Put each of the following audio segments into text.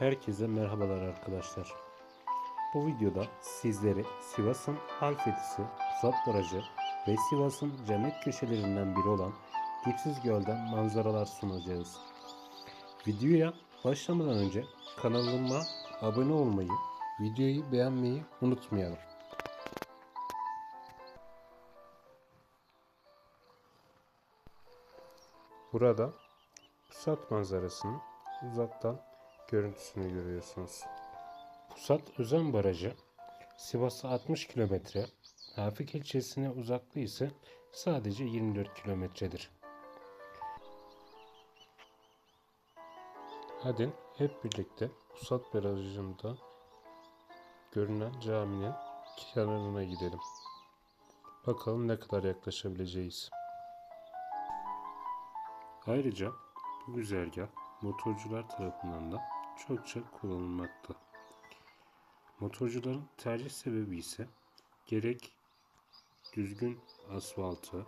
Herkese merhabalar arkadaşlar. Bu videoda sizlere Sivas'ın Halfetisi, Pusat Barajı ve Sivas'ın cennet köşelerinden biri olan Dipsiz Göl'den manzaralar sunacağız. Videoya başlamadan önce kanalıma abone olmayı, videoyu beğenmeyi unutmayalım. Burada Pusat manzarasının uzaktan görüntüsünü görüyorsunuz. Pusat Özen Barajı Sivas'a 60 kilometre, Hafik ilçesine uzaklığı ise sadece 24 kilometredir. Hadi hep birlikte Pusat Barajı'nda görünen caminin kenarına gidelim. Bakalım ne kadar yaklaşabileceğiz. Ayrıca bu güzergah motorcular tarafından da çokça kullanılmakta. Motorcuların tercih sebebi ise gerek düzgün asfaltı,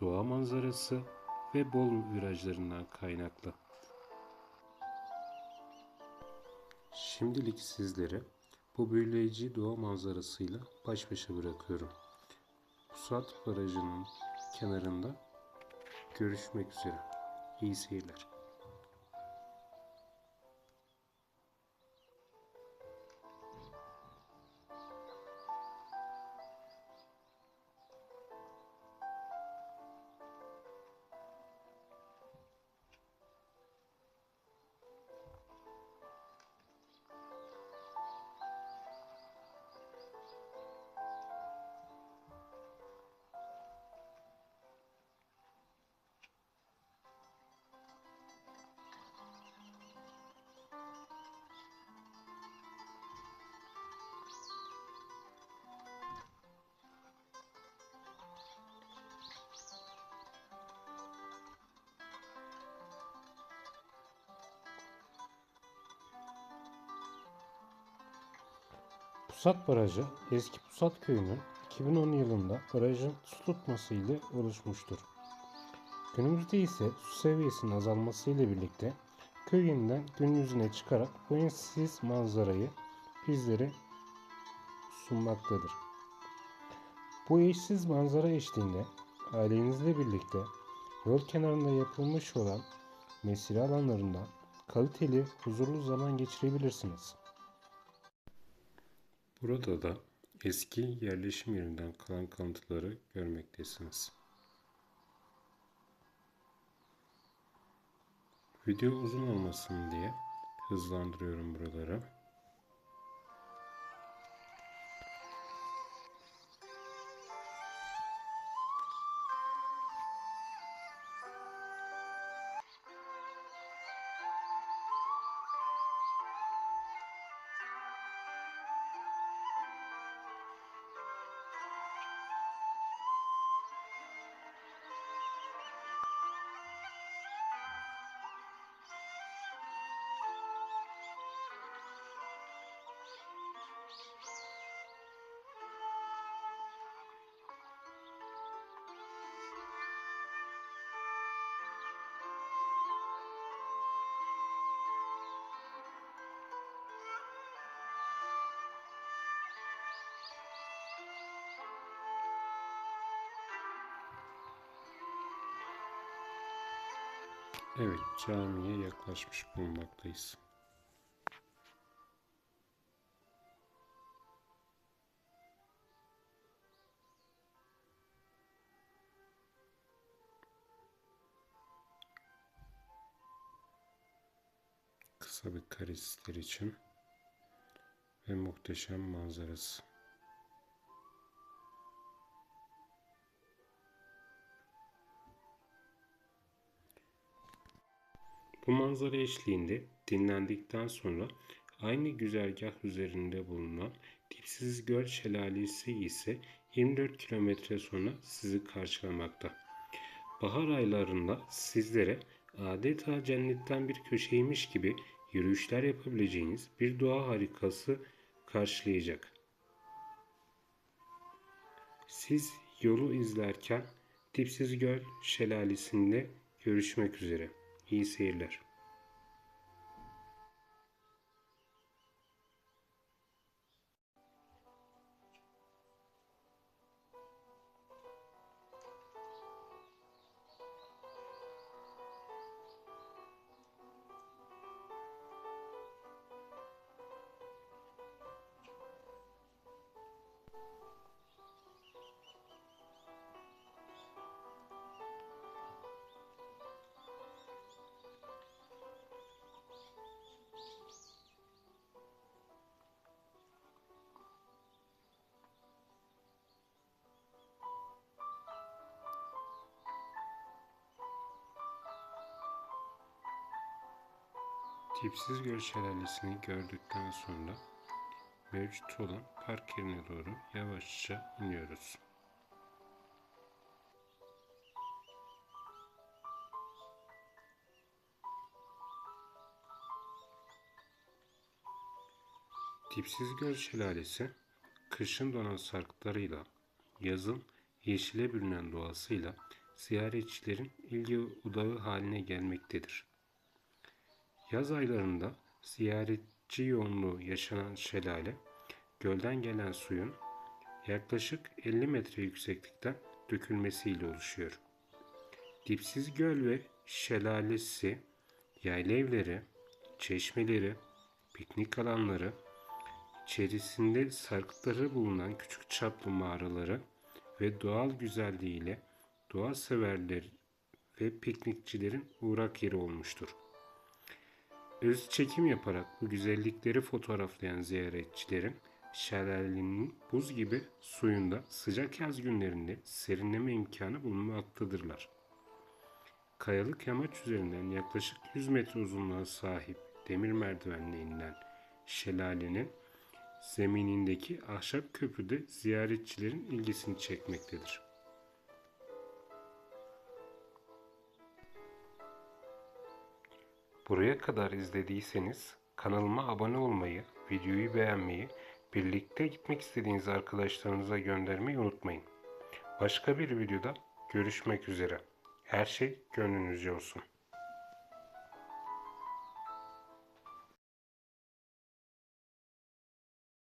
doğa manzarası ve bol virajlarından kaynaklı. Şimdilik sizleri bu büyüleyici doğa manzarasıyla baş başa bırakıyorum. Pusat Barajı'nın kenarında görüşmek üzere. İyi seyirler. Pusat Barajı eski Pusat Köyü'nün 2010 yılında barajın su tutması ile oluşmuştur. Günümüzde ise su seviyesinin azalması ile birlikte köy yeniden gün yüzüne çıkarak bu eşsiz manzarayı bizlere sunmaktadır. Bu eşsiz manzara eşliğinde ailenizle birlikte yol kenarında yapılmış olan mesire alanlarında kaliteli, huzurlu zaman geçirebilirsiniz. Burada da eski yerleşim yerinden kalan kalıntıları görmektesiniz. Video uzun olmasın diye hızlandırıyorum buraları. Evet, camiye yaklaşmış bulunmaktayız. Kısa bir karesler için ve muhteşem manzarası. Bu manzara eşliğinde dinlendikten sonra aynı güzergah üzerinde bulunan Dipsiz Göl Şelalesi ise 24 kilometre sonra sizi karşılamakta. Bahar aylarında sizlere adeta cennetten bir köşeymiş gibi yürüyüşler yapabileceğiniz bir doğa harikası karşılayacak. Siz yolu izlerken Dipsiz Göl Şelalesi'nde görüşmek üzere. İyi seyirler. Dipsiz Göl Şelalesi'ni gördükten sonra mevcut olan park yerine doğru yavaşça iniyoruz. Dipsiz Göl Şelalesi, kışın donan sarkıtlarıyla, yazın yeşile bürünen doğasıyla ziyaretçilerin ilgi odağı haline gelmektedir. Yaz aylarında ziyaretçi yoğunluğu yaşanan şelale, gölden gelen suyun yaklaşık 50 metre yükseklikten dökülmesiyle oluşuyor. Dipsiz göl ve şelalesi, yayla evleri, çeşmeleri, piknik alanları, içerisinde sarkıtları bulunan küçük çaplı mağaraları ve doğal güzelliğiyle doğa severler ve piknikçilerin uğrak yeri olmuştur. Öz çekim yaparak bu güzellikleri fotoğraflayan ziyaretçilerin şelalenin buz gibi suyunda sıcak yaz günlerinde serinleme imkanı bulunmaktadırlar. Kayalık yamaç üzerinden yaklaşık 100 metre uzunluğa sahip demir merdivenle inilen şelalenin zeminindeki ahşap köprüde ziyaretçilerin ilgisini çekmektedir. Buraya kadar izlediyseniz kanalıma abone olmayı, videoyu beğenmeyi, birlikte gitmek istediğiniz arkadaşlarınıza göndermeyi unutmayın. Başka bir videoda görüşmek üzere. Her şey gönlünüzce olsun.